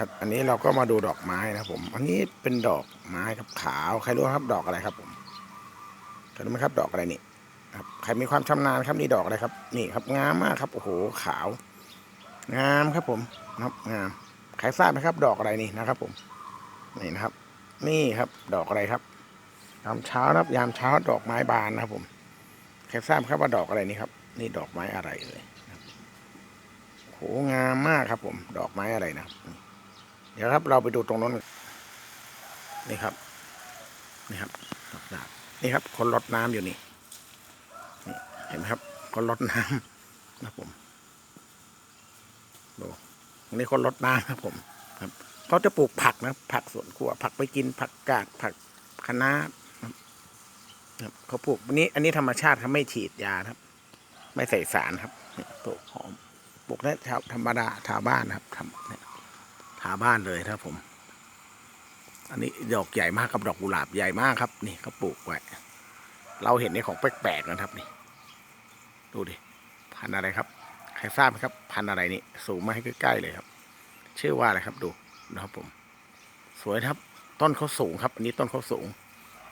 ครับ อันนี้เราก็มาดูดอกไม้นะครับผม อันนี้เป็นดอกไม้ครับขาว ใครรู้ครับดอกอะไรครับผมใครรู้ไหมครับ ดอกอะไรนี่ครับ ใครมีความชำนาญครับนี่ดอกอะไรครับ นี่ครับงามมากครับ โอ้โห ขาว งามครับผมนะครับงาม ใครทราบไหมครับ ดอกอะไรนี่นะครับ ผม นี่นะครับ นี่ครับ ดอกอะไรครับ ยามเช้านะครับ ยามเช้าดอกไม้บานนะครับ ผม ใครทราบครับว่าดอกอะไรนี่ครับ นี่ดอกไม้อะไรเลยโหงามมากครับ ผม ดอกไม้อะไรนะครับ เดี๋ยวครับเราไปดูตรงนั้นนี่ครับ นี่ครับดอกดาบนี่ครับ คนรดน้ำอยู่นี่นี่เห็นไหมครับ คนรดน้ำนะผมดูอันนี้คนรดน้ำครับผมครับเขาจะปลูกผักนะ ผักสวนครัว ผักไปกินผักกาดผักคะน้าครับเขาปลูกนี้ อันนี้ธรรมชาติครับไม่ฉีดยาครับ ไม่ใส่สารครับปลูกหอมปลูกได้ชาวธรรมดาชาวบ้านนะครับทำ เนี่ยทาบ้านเลยครับผม อันนี้ดอกใหญ่มากครับดอกกุหลาบใหญ่มากครับ นี่เขาปลูกไว้ เราเห็นในของแปลกๆนะครับนี่ ดูดิ พันอะไรครับ ใครทราบไหมครับ พันอะไรนี่ สูงมาให้ใกล้ๆเลยครับ ชื่อว่าอะไรครับดูนะครับผม สวยครับ ต้นเขาสูงครับอันนี้ต้นเขาสูง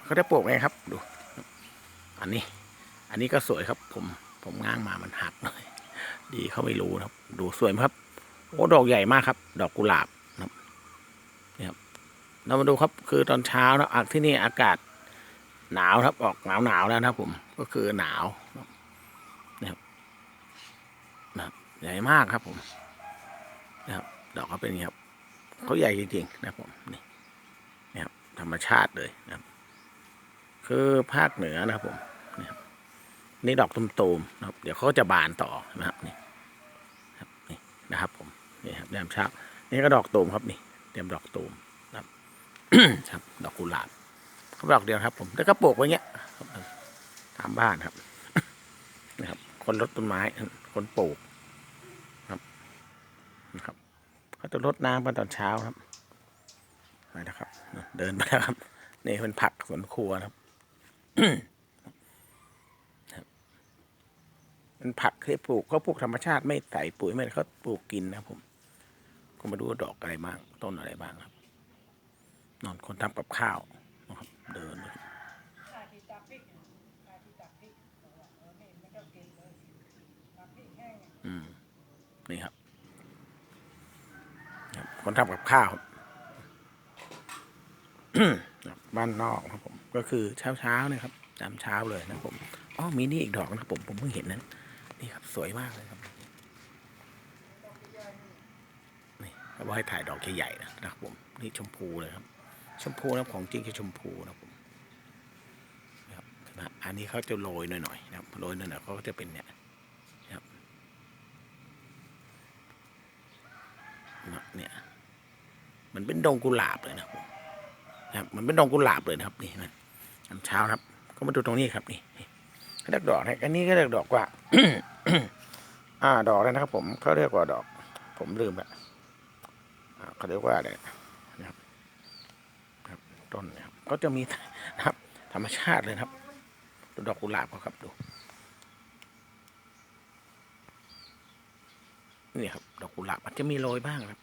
เขาได้ปลูกไงครับ ดู อันนี้ อันนี้ก็สวยครับ ผม ผมง้างมามันหักหน่อย ดีเขาไม่รู้นะครับ ดูสวยไหมครับ โอ้ ดอกใหญ่มากครับ ดอกกุหลาบนะครับนี่ครับ เรามาดูครับคือตอนเช้านะอะที่นี่อากาศหนาวครับออกหนาวหนาวแล้วนะครับผมก็คือหนาวนะครับนะครับใหญ่มากครับผมนะครับดอกเขาเป็นอย่างนี้ครับเขาใหญ่จริงๆนะผมนี่นะครับธรรมชาติเลยนะครับ คือภาคเหนือนะครับผมนี่ครับนี่ดอกตุ่มๆนะครับ เดี๋ยวเขาจะบานต่อนะครับนี่นะครับผมนี่ครับแยามเช้านี่ก็ดอกตูมครับนี่เตรียมดอกตูม ครับดอกกุหลาบเขาดอกเดียวครับ ผมแล้วก็ปลูกไว้เงี้ยตามบ้านครับนะครับ คนรดต้นไม้ คนปลูกครับนะครับเขาจะรดน้ำกันตอนเช้าครับไปนะครับ เดินไปครับนี่เป็นผักสวนครัวครับเป็นผักที่ปลูกเขาปลูกธรรมชาติไม่ใส่ปุ๋ยไม่เขาปลูกกินนะผมก็มาดูดอกอะไรบ้างต้นอะไรบ้างครับ นอนคนทำกับข้าวนะครับเดินนะครับอืมนี่ครับครับ คนทำกับข้าวครับบ้านนอกครับผม ก็คือเช้าเช้าๆนะครับตามเช้าเลยนะครับผมอ๋อมีนี่อีกดอกนะครับผมผมเพิ่งเห็นนั้นนี่ครับ สวยมากเลยครับนี่เขาบอกให้ถ่ายดอกใหญ่ๆนะนะครับผมนี่ชมพูเลยครับ ชมพูนะของจริงคือชมพูนะครับผมนะครับอันนี้เขาจะโรยหน่อยๆนะครับโรยหน่อยๆเขาก็จะเป็นเนี่ยนะครับเนี่ยมันเป็นดงกุหลาบเลยนะครับผมนะครับมันเป็นดงกุหลาบเลยนะครับนี่นะตอนเช้านะครับ ก็มาดูตรงนี้ครับนี่เรียกดอกนะอันนี้ก็เรียกดอกว่าอ่าดอกอะไรนะครับ ผมเขาเรียกว่าดอก ผมลืมละเขาเรียกว่าอะไรนะครับครับ ต้นนะครับก็จะมีนะครับ ธรรมชาติเลยครับดูดอกกุหลาบเขาครับดูนี่ครับดอกกุหลาบอาจจะมีโรยบ้างครับ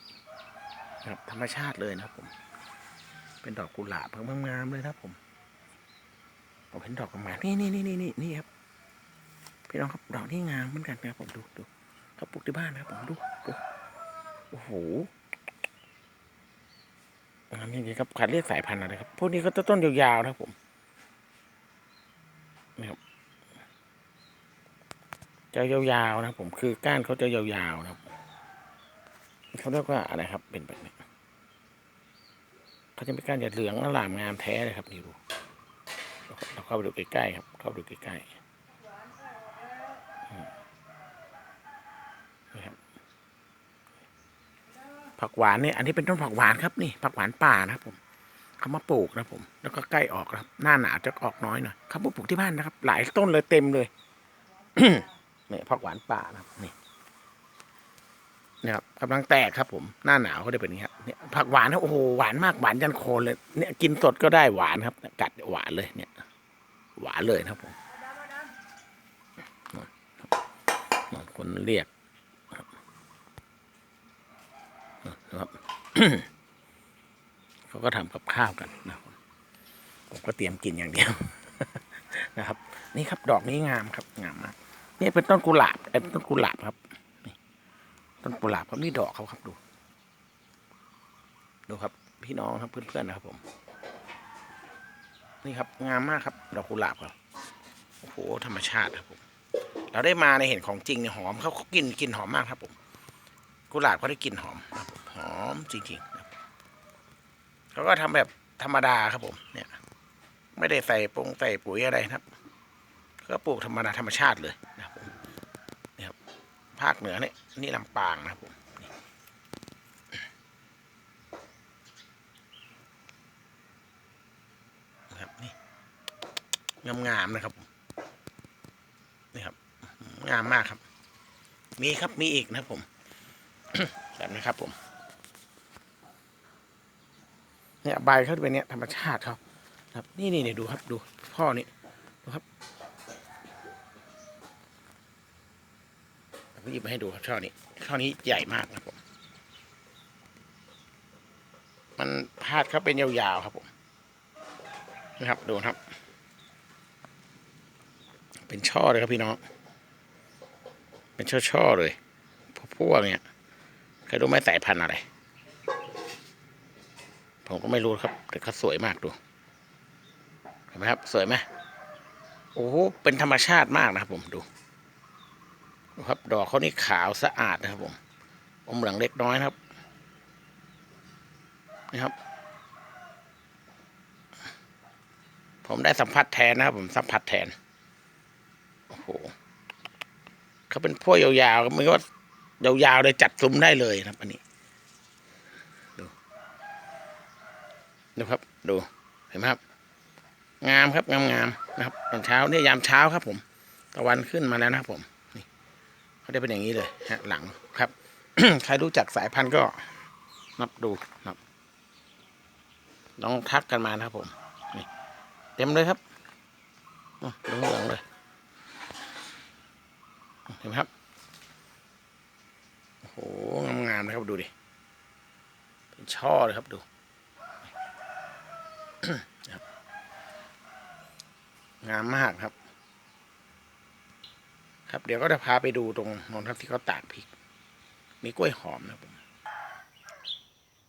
นะครับ ธรรมชาติเลยนะครับ ผม เป็นดอกกุหลาบงามๆเลยนะครับผมผมเห็นดอกประมานี่นี่นี่นี่นี่นี่ครับพี่น้องครับดอกนี่งามเหมือนกันนะครับผมดูดูเขาปลูกที่บ้านนะครับผมดูดูโอ้โห งามจริงๆครับขาดเรียกสายพันธุ์อะไรครับ พวกนี้เขาจะต้นยาวๆนะครับผมนี่ครับจะยาวๆนะผมคือก้านเขาจะยาวๆนะครับเขาเรียกว่าอะไรครับ เป็นแบบนี้เขาจะเป็นก้านจะเหลืองอลามงามแท้เลยครับนี่ดูเราเข้าไปดูใกล้ๆครับ เข้าไปดูใกล้ๆ นี่ครับ ผักหวานเนี่ยอันนี้เป็นต้นผักหวานครับนี่ผักหวานป่านะครับผมเขามาปลูกนะผม แล้วก็ใกล้ออกครับ หน้าหนาวจะออกน้อยหน่อยเขามาปลูกที่บ้านนะครับ หลายต้นเลยเต็มเลยนี่ผักหวานป่านะครับนี่นะครับกำลังแตกครับ ผม หน้าหนาวเขาจะเป็นอย่างนี้ครับเนี่ยผักหวานนะโอ้โหหวานมากหวานยันโคนเลย เนี่ยกินสดก็ได้หวานครับ กัดหวานเลยเนี่ย หวานเลยนะครับผมคนเรียก นะครับเขาก็ทำกับข้าวกันนะผมก็เตรียมกินอย่างเดียวนะครับ นี่ครับดอกนี้งามครับ งามมากนี่เป็นต้นกุหลาบเอ้ยต้นกุหลาบครับนี่ต้นกุหลาบครับนี่ดอกเขาครับดู ดูครับ พี่น้องครับเพื่อนๆนะครับผม นี่ครับงามมากครับ ดอกกุหลาบครับโอ้โหธรรมชาติครับผมเราได้มาในเห็นของจริงเนี่ยหอมเขาเขากินกินหอมมากครับผม กุหลาบเขาได้กลิ่นหอมครับผม หอมจริงๆเขาก็ทำแบบธรรมดาครับผม เนี่ย ไม่ได้ใส่ปงใส่ปุ๋ยอะไรนะครับ ก็ปลูกธรรมดาธรรมชาติเลยนะครับผมนี่ครับภาคเหนือเนี่ยนี่ลำปางนะครับผมนะครับนี่งามๆนะครับผมนี่ครับ งามมากครับ มีครับมีอีกนะครับผม แบบนี้ครับผม เนี่ยใบเขาเป็นเนี่ยธรรมชาติเขาครับ นี่นี่เนี่ยดูครับ ดูพ่อนี่ดูครับผมหยิบมาให้ดูครับช่อนี้ช่อนี้ใหญ่มากนะผมมันพาดเขาเป็นยาวๆครับผมนะครับดูครับ เป็นช่อเลยครับพี่น้อง เป็นช่อๆเลยพวกพวกเนี่ยใครรู้ไหมสายพันธุ์อะไร ผมก็ไม่รู้ครับ แต่เขาสวยมากดูเห็นไหมครับ สวยไหมโอ้โหเป็นธรรมชาติมากนะครับผมดูดูครับดอกเขานี่ขาวสะอาดนะครับผมอมเหลืองเล็กน้อยนะครับนะครับ ผมได้สัมผัสแทนนะครับ ผมสัมผัสแทนโอ้โหเขาเป็นพวกยาวๆก็มือนว่ายาวๆเลยจัดซุ้มได้เลยนะครับอันนี้ ดูครับดูเห็นไหมครับ งามครับงามงามนะครับตอนเช้าเนี่ยยามเช้าครับ ผมตะวันขึ้นมาแล้วนะครับผมนี่เขาได้เป็นอย่างนี้เลยฮะหลังครับ ใครรู้จักสายพันธุ์ก็นับดูนับลองทักกันมานะครับผมนี่เต็มเลยครับเหลืองๆเลยเห็นไหมครับโอ้โหงามๆนะครับดูดิเป็นช่อเลยครับดู งามมากครับ ครับเดี๋ยวก็จะพาไปดูตรงนนครับที่เขาตากพริก มีกล้วยหอมนะผม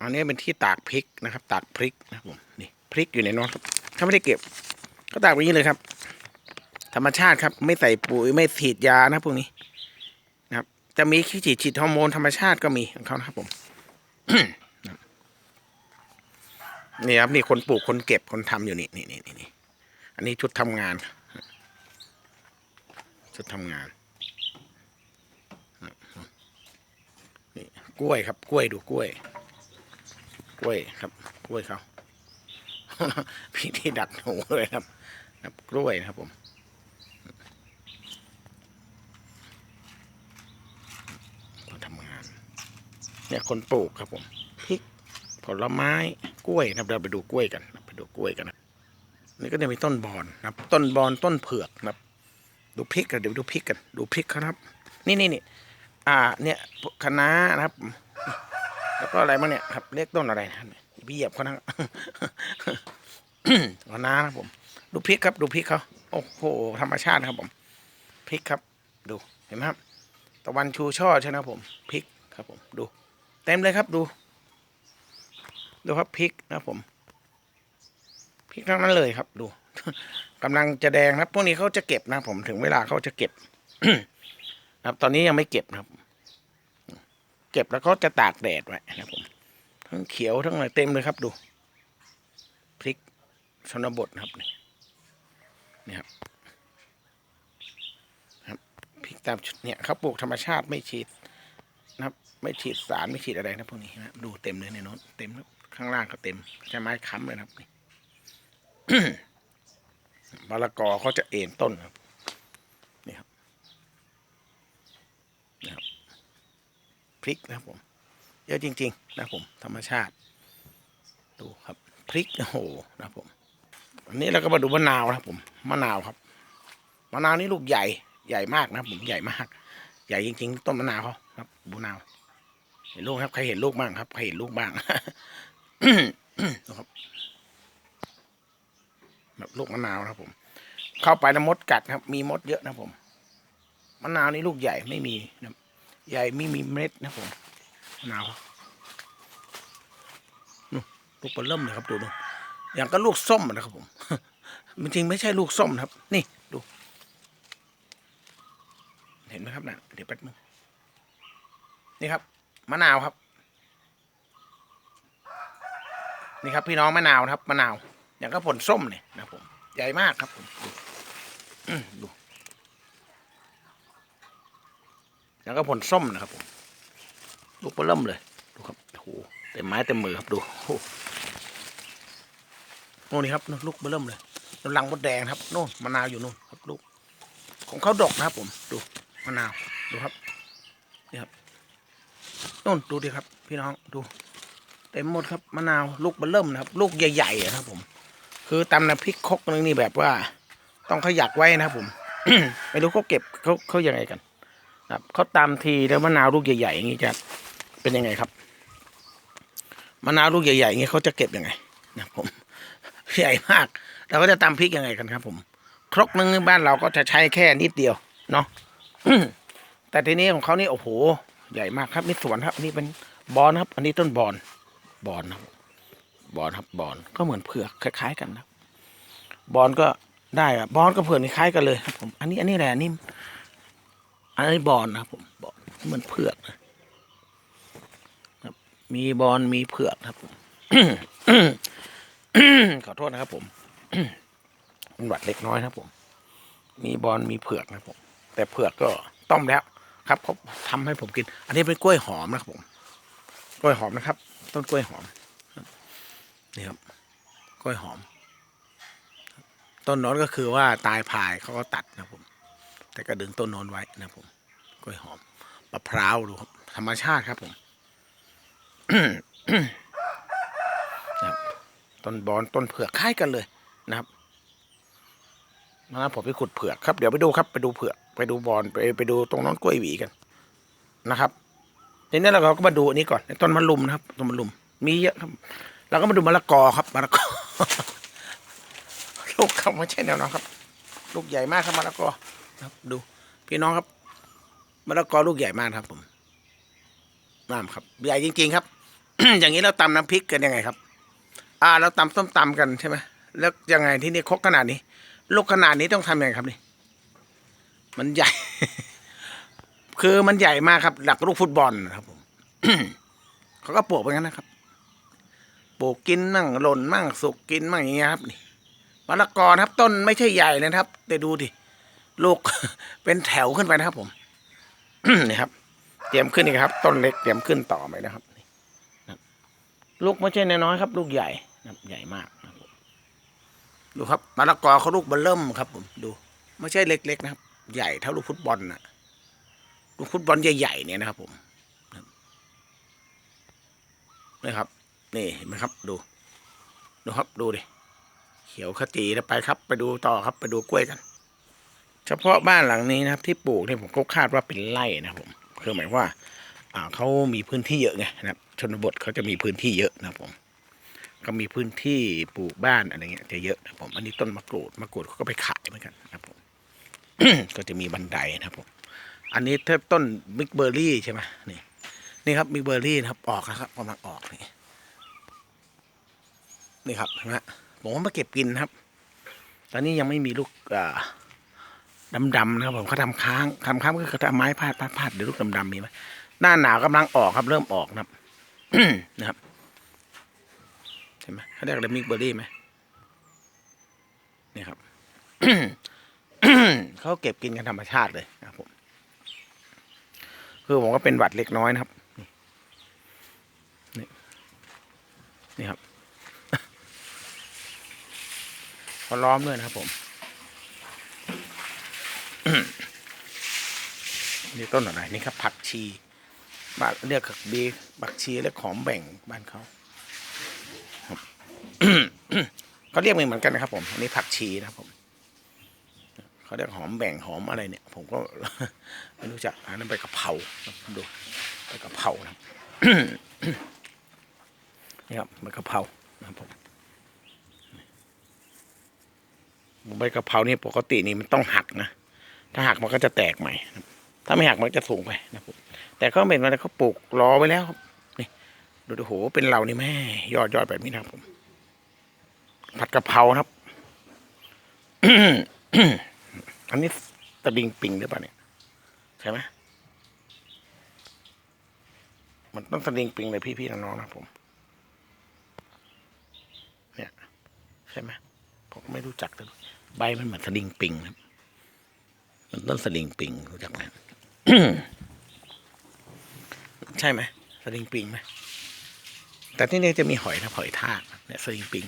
อันนี้เป็นที่ตากพริกนะครับ ตากพริกนะผมนี่พริกอยู่ในนนครับถ้าไม่ได้เก็บ ก็ตากไว้อย่างนี้เลยครับ ธรรมชาติครับ ไม่ใส่ปุ๋ยไม่ฉีดยานะพวกนี้นะครับ จะมีขี้ฉีดฉีดฮอร์โมนธรรมชาติก็มีของเขานะครับผม นี่ครับนี่คนปลูกคนเก็บคนทำอยู่นี่นี่นี่นี่อันนี้ชุดทำงาน ชุดทำงานนี่กล้วยครับ กล้วยดูกล้วย กล้วยครับ กล้วยเขาพี่ที่ดัดหนูเลยครับ ครับกล้วยนะครับผมคนทำงาน เนี่ยคนปลูกครับผมพริกผลไม้ กล้วยนะครับเราไปดูกล้วยกันไปดูกล้วยกันนะนี่ก็จะมีต้นบอนนะครับ ต้นบอนต้นเผือกนะครับ ดูพริกกันเดี๋ยวดูพริกกัน ดูพริกเขาครับ นี่นี่นี่อ่า เนี่ยคะน้านะครับ แล้วก็อะไรบ้างเนี่ยครับเรียกต้นอะไรนะครับพี่เหยียบเขานะคะน้านะผม ดูพริกครับ ดูพริกเขาโอ้โหธรรมชาติครับผมพริกครับ ดูเห็นไหมครับ ตะวันชูช่อใช่ไหมครับผมพริกครับผมดู เต็มเลยครับดู ดูครับพริกนะผมพริกทั้งนั้นเลยครับ ดูกำลังจะแดงนะครับ พวกนี้เขาจะเก็บนะผมถึงเวลาเขาจะเก็บนะครับ ตอนนี้ยังไม่เก็บนะครับ เก็บแล้วก็จะตากแดดไว้นะครับผมทั้งเขียวทั้งอะไรเต็มเลยครับ ดูพริกชนบทนะครับนี่นี่ครับครับพริกตามชุดเนี่ยเขาปลูกธรรมชาติไม่ฉีดนะครับ ไม่ฉีดสารไม่ฉีดอะไรนะพวกนี้นะดูเต็มเลยในโน้นเต็มครับ ข้างล่างก็เต็มใช้ไม้ค้ำเลยครับนี่มะละกอเขาจะเอ็นต้นครับนี่ครับนี่ครับพริกนะครับผมเยอะจริง ๆ นะผมธรรมชาติ ดูครับพริกโอ้โหนะผมอันนี้เราก็มาดูมะนาวนะผมมะนาวครับมะนาวนี่ลูกใหญ่ใหญ่มากนะผมใหญ่มาก ใหญ่จริง ๆ ต้นมะนาวเขาครับมะนาวเห็นลูกครับใครเห็นลูกบ้างครับใครเห็นลูกบ้าง นะครับแบบลูกมะนาวนะครับผม เข้าไปแล้วมดกัดครับ มีมดเยอะนะผมมะนาวนี่ลูกใหญ่ไม่มีนะใหญ่ไม่มีเม็ดนะผมมะนาวนู่ลูกเปลเริ่มเลยครับดูดูอย่างก็ลูกส้มนะครับผมจริงๆไม่ใช่ลูกส้มครับ นี่ดู เห็นไหมครับนะเดี๋ยวแป๊บนึงนี่ครับมะนาวครับ นี่ครับพี่น้องมะนาวนะครับมะนาว อย่างก็ผลส้มเนี่ยนะผมใหญ่มากครับผมดูอย่างก็ผลส้มนะครับผมลูกเปลเริ่มเลยดูครับโอ้โหเต็มไม้เต็มมือครับดูโอ้โน่นนี่ครับนู่นลูกเปลเริ่มเลยนู่นลังมดแดงครับโน่นมะนาวอยู่นู่นครับลูกของเขาดกนะครับ ผมดูมะนาวดูครับนี่ครับนู่นดูดิครับ พี่น้องดู เต็มหมดครับมะนาวลูกเบลเริ่มนะครับ ลูกใหญ่ๆนะครับ ผม คือตำน้ำพริกครกนึงนี่แบบว่า ต้องขยักไว้นะครับผมไม่รู้เขาเก็บเขาเขายังไงกันครับเขาตามทีแล้วมะนาวลูกใหญ่ๆอย่างนี้จะเป็นยังไงครับมะนาวลูกใหญ่ๆอย่างนี้เขาจะเก็บยังไงนะผมใหญ่มากเราก็จะตำพริกยังไงกันครับ ผม ครกนึงบ้านเราก็จะใช้แค่นิดเดียวเนาะแต่ทีนี้ของเขานี่โอ้โห ใหญ่มากครับนี่สวนครับนนี่เป็นบอนครับ อันนี้ต้นบอน บอนครับบอนครับบอนก็เหมือนเผือกคล้าย ๆ กันนะบอนก็ได้อะบบอนก็เผือกคล้ายกันเลยครับผมอันนี้อันนี้แหละนนี่อันนี้บอนนะครับผมบอนเหมือนเผือกนะครับ มีบอนมีเผือกครับผมขอโทษนะครับผมเป็นหวัดเล็กน้อยครับผม มีบอลมีเผือกนะครับผม แต่เผือกก็ต้มแล้วครับเขาทำให้ผมกิน อันนี้เป็นกล้วยหอมนะครับผม กล้วยหอมนะครับ ต้นกล้วยหอมนี่ครับกล้วยหอม ต้นน้นก็คือว่าตายพายเขาก็ตัดนะผม แต่ก็ดึงต้นน้นไว้นะผมกล้วยหอมมะพร้าวดูครับธรรมชาติครับผมนะครับต้นบอนต้นเผือกคล้ายกันเลยนะครับนะครับผมไปขุดเผือกครับเดี๋ยวไปดูครับไปดูเผือกไปดูบอลไปไปดูตรงน้อนกล้วยหวีกันนะครับ ทีนี้เราก็มาดูอันนี้ก่อนต้นมะลุมนะครับต้นมะลุม มีเยอะครับเราก็มาดูมะละกอครับมะละกอลูกครับไม่ใช่แนวน้องครับ ลูกใหญ่มากครับมะละกอครับ ดู พี่น้องครับมะละกอลูกใหญ่มากครับ ผมน้ำครับใหญ่จริง ๆ ครับ อย่างนี้เราตำน้ำพริกกันยังไงครับ อ่า เราตำส้มตำกันใช่ไหมแล้วยังไงที่นี่คกขนาดนี้ ลูกขนาดนี้ต้องทำยังไงครับนี่ มันใหญ่ คือมันใหญ่มากครับ หลักลูกฟุตบอลนะครับผมเขาก็ปลูกไปงั้นนะครับ ปลูกกินมั่งหล่นมั่งสุกกินมั่งอย่างเงี้ยครับนี่มะละกอครับ ต้นไม่ใช่ใหญ่เลยนะครับ แต่ดูดิลูกเป็นแถวขึ้นไปนะครับ ผมนี่ครับ เตรียมขึ้นอีกครับ ต้นเล็กเตรียมขึ้นต่อไปนะครับนี่ลูกไม่ใช่น้อยครับ ลูกใหญ่นะใหญ่มากนะดูครับมะละกอเขาลูกเบลเริ่มครับ ผมดู ไม่ใช่เล็ก ๆ นะครับ ใหญ่เท่าลูกฟุตบอลนะ ลูกฟุตบอลใหญ่ๆเนี่ยนะครับผมนี่ครับ นี่เห็นไหมครับดู ดูครับดูดิเขียวขจีแล้วไปครับ ไปดูต่อครับไปดูกล้วยกัน เฉพาะบ้านหลังนี้นะครับ ที่ปลูกเนี่ยผมก็คาดว่าเป็นไร่นะครับผมคือหมายว่าอ่าเขามีพื้นที่เยอะไงนะครับชนบทเขาจะมีพื้นที่เยอะนะครับผมก็มีพื้นที่ปลูกบ้านอะไรเงี้ยจะเยอะนะครับผม อันนี้ต้นมะกรูดมะกรูดเขาก็ไปขายเหมือนกันนะครับผมก็จะมีบันไดนะครับผม อันนี้ถ้าต้นมิกเบอร์รี่ใช่ไหมนี่นี่ครับมิกเบอร์รี่นะครับออกนะครับกำลังออกนี่นี่ครับเห็นไหมผมว่ามาเก็บกินครับ ตอนนี้ยังไม่มีลูกอ่าดำนะครับผมเขาทำค้างทำค้างก็คือเขาทำไม้พาดพาดพาดเดี๋ยวลูกดำๆมีไหมหน้าหนาวกำลังออกครับ เริ่มออกนะครับนะครับใช่ไหมเขาเรียกอะไรมิกเบอร์รี่ไหมนี่ครับเขาเก็บกินกันธรรมชาติเลยนะ คือผมก็เป็นหวัดเล็กน้อยนะครับ นี่นี่ครับเขาล้อมด้วยนะครับผม นี่ต้นอะไรนี่ครับ ผักชีบ้านเรียกบีผักชีเรียกหอมแบ่งบ้านเขาเขาเรียกเหมือนกันนะครับผมอันนี้ผักชีนะครับผม เขาเรียกหอมแบ่งหอมอะไรเนี่ย ผมก็ไม่รู้จักอันนั้นใบกะเพราดูใบกะเพรานะครับนี่ครับใบกะเพรานะครับผมใบกะเพรานี่ปกตินี่มันต้องหักนะถ้าหักมันก็จะแตกใหม่ ถ้าไม่หักมันจะสูงไปนะครับผมแต่เขาเป็นอะไรเขาปลูกรอไว้แล้วนี่ดูดิโหเป็นเรานี่แม่ยอดยอดแบบนี้นะครับผมผัดกะเพราครับ อันนี้ตะลิงปิงหรือเปล่าเนี่ย ใช่ไหมมันต้องตะลิงปิงเลยพี่ๆน้องๆนะผม เนี่ยใช่ไหมผมไม่รู้จักเลยใบมันเหมือนสลิงปิงครับ มันต้นสลิงปิงรู้จักไหมใช่ไหมสลิงปิงไหมแต่ที่นี่จะมีหอยนะหอยทากเนี่ยสลิงปิง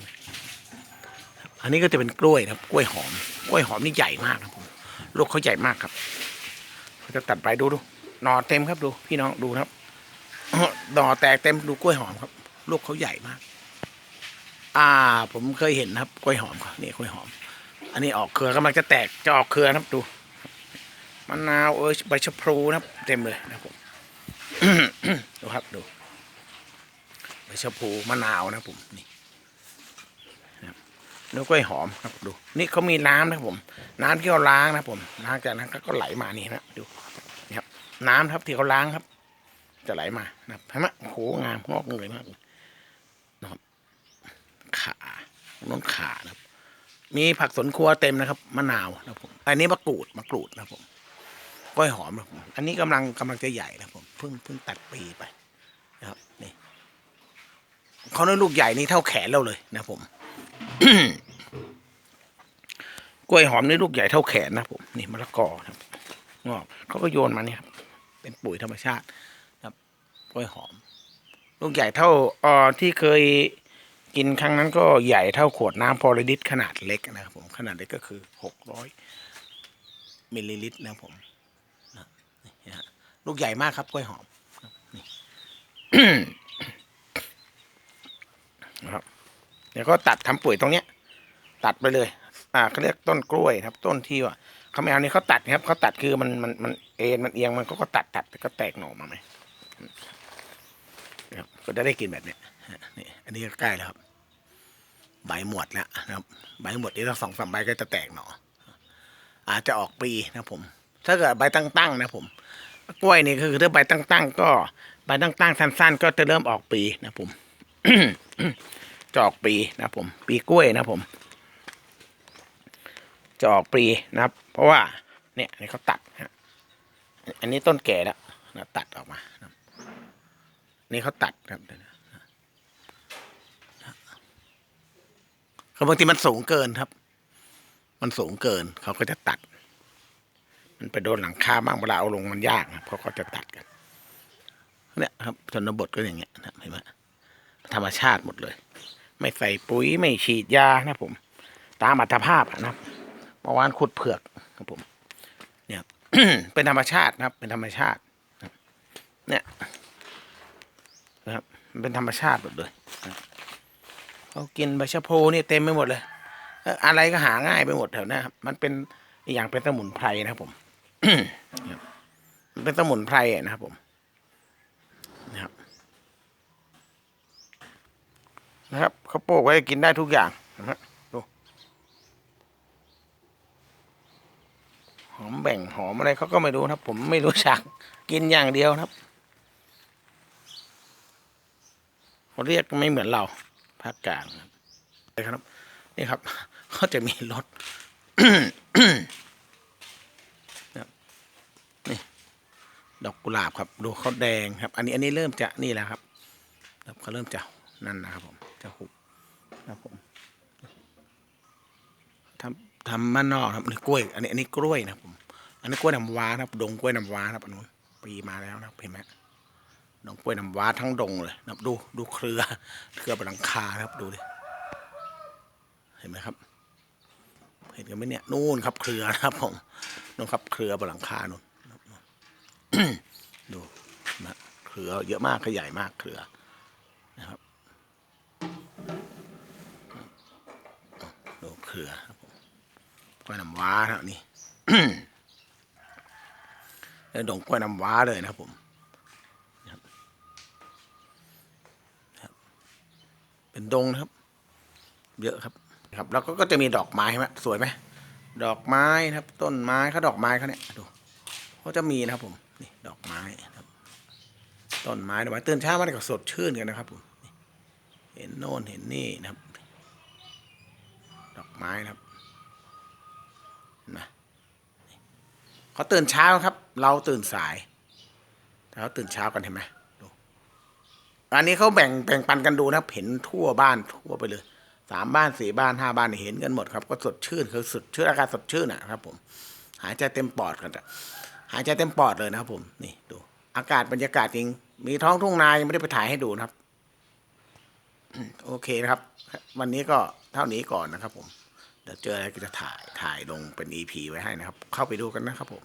อันนี้ก็จะเป็นกล้วยนะครับกล้วยหอม กล้วยหอมนี่ใหญ่มากนะผม ลูกเขาใหญ่มากครับเขาจะตัดไปดูดูหน่อเต็มครับดู พี่น้องดูครับหน่อแตกเต็มดูกล้วยหอมครับ ลูกเขาใหญ่มาก อ่า ผมเคยเห็นครับกล้วยหอมครับนี่กล้วยหอม อันนี้ออกเครือกำลังจะแตกจะออกเครือนครับดูมะนาวเออใบชะพลูนะครับ เต็มเลยนะครับผมดูครับดูใบชะพลูมะนาวนะผมนี่ แล้วกล้วยหอมครับดู นี่เขามีน้ำนะครับผม น้ำที่เขาล้างนะผมล้างจากนั้นก็ไหลมานี่นะดูนี่ครับ น้ำครับที่เขาล้างครับ จะไหลมานะครับเห็นไหมโอ้โหงามงอกเงยมากนะครับขาน้นขานะครับ มีผักสวนครัวเต็มนะครับมะนาวนะผม อันนี้มะกรูดมะกรูดนะผมกล้วยหอมนะผมอันนี้กำลังกำลังจะใหญ่นะผมเพิ่งเพิ่งตัดปีไปนะครับนี่เขาได้ลูกใหญ่นี่เท่าแขนเราเลยนะผม กล้วยหอมนี่ลูกใหญ่เท่าแขนนะผมนี่มะละกอครับงอกเขาก็โยนมาเนี่ครับเป็นปุ๋ยธรรมชาติครับกล้วยหอม ลูกใหญ่เท่าอ่อที่เคยกินครั้งนั้นก็ใหญ่เท่าขวดน้ำพอลิลิตรขนาดเล็กนะครับผมขนาดเล็กก็คือหกร้อยมิลลิลิตรนะผมนี่ฮะลูกใหญ่มากครับกล้วยหอมนี่นะครับ เดี๋ยวก็ตัดทำปุ๋ยตรงเนี้ย ตัดไปเลย อ่าเขาเรียกต้นกล้วยครับ ต้นที่ว่าเขาไม่เอานี่เขาตัดครับเขาตัดคือมันมันมันเอ็นมันเอียงมันก็ก็ตัดตัดก็แตกหน่อมาไหมนะครับก็จะได้กินแบบเนี้ยนี่อันนี้ก็ใกล้แล้วครับ ใบหมดแล้วนะครับ ใบหมดนี่ถ้าสองสามใบก็จะแตกหน่ออาจจะออกปีนะผม ถ้าเกิดใบตั้งๆนะผม กล้วยนี่คือถ้าใบตั้งๆก็ใบตั้งๆสั้นๆก็จะเริ่มออกปีนะผม จอกปีนะผม ปีกล้วยนะผม จอกปีนะครับ เพราะว่าเนี่ยนนี้เขาตัดฮะอันนี้ต้นแก่แล้วนะตัดออกมานะนี่เขาตัดครับเขาบางทีมันสูงเกินครับ มันสูงเกินเขาก็จะตัด มันไปโดนหลังคาบ้างเวลาเอาลงมันยากนะเพราะเขาจะตัดกันเนี่ยครับชนบทก็อย่างเงี้ยนะเห็นไหมธรรมชาติหมดเลย ไม่ใส่ปุ๋ยไม่ฉีดยานะผม ตามอัตภาพนะครับเมื่อวานขุดเผือกครับผม เนี่ยเป็นธรรมชาตินะครับ เป็นธรรมชาติเนี่ยนะครับมันเป็นธรรมชาติหมดเลยเขากินใบชะโพนี่เต็มไปหมดเลยอะไรก็หาง่ายไปหมดแถวนี้ครับมันเป็นอย่างเป็นสมุนไพรนะครับผมมันเป็นสมุนไพรอะนะครับผมนะครับ นะครับเขาปลูกไว้กินได้ทุกอย่างนะฮะหอมแบ่งหอมอะไรเขาก็ไม่รู้นะครับผมไม่รู้จักกินอย่างเดียวนะครับเขาเรียกไม่เหมือนเราภาคกลางนะครับ นี่ครับเขาจะมีรถนะครับนี่ดอกกุหลาบครับ ดูเขาแดงครับ อันนี้อันนี้เริ่มจะนี่แล้วครับเขาเริ่มจะนั่นนะครับผม จะหุบนะผมทำทำมานนอกครับนี่กล้วย อันนี้อันนี้กล้วยนะผม อันนี้กล้วยน้ำว้านะครับ ดงกล้วยน้ำว้านะครับอันนู้นปีมาแล้วนะเห็นไหมดงกล้วยน้ำว้าทั้งดงเลยนับดูดูเครือ เครือบนหลังคาครับดูดิเห็นไหมครับ เห็นกันไหมเนี่ยนู่นครับเครือนะครับผมนู่นครับเครือบนหลังคานู่นดูนะเครือเยอะมากขยายมากเครือนะครับ เครือกล้วยน้ำว้าครับนี่แล้วดงกล้วยน้ำว้าเลยนะครับผมเป็นดงนะครับ เยอะครับ ครับ แล้วก็ก็จะมีดอกไม้ใช่ไหมสวยไหมดอกไม้ครับ ต้นไม้เขาดอกไม้เขาเนี่ยดูเขาจะมีนะครับผมนี่ดอกไม้ครับต้นไม้ดอกไม้ตื่นเช้ามาก็สดชื่นกันนะครับผมเห็นโน่นเห็นนี่นะครับ ไม้นะครับเห็นไหมนี่เขาตื่นเช้าครับ เราตื่นสายแต่เขาตื่นเช้ากันเห็นไหมดูอันนี้เขาแบ่งแบ่งปันกันดูนะเห็นทั่วบ้านทั่วไปเลยสามบ้านสี่บ้านห้าบ้านเห็นกันหมดครับ ก็สดชื่นคือสดชื่นอากาศสดชื่นนะครับ ผม หายใจเต็มปอดกันอะหายใจเต็มปอดเลยนะครับ ผมนี่ดู อากาศบรรยากาศจริง มีท้องทุ่งนายังไม่ได้ไปถ่ายให้ดูนะครับ โอเคนะครับ วันนี้ก็เท่านี้ก่อนนะครับผม เดี๋ยวเจออะไรก็จะถ่ายถ่ายลงเป็น EP ไว้ให้นะครับ เข้าไปดูกันนะครับผม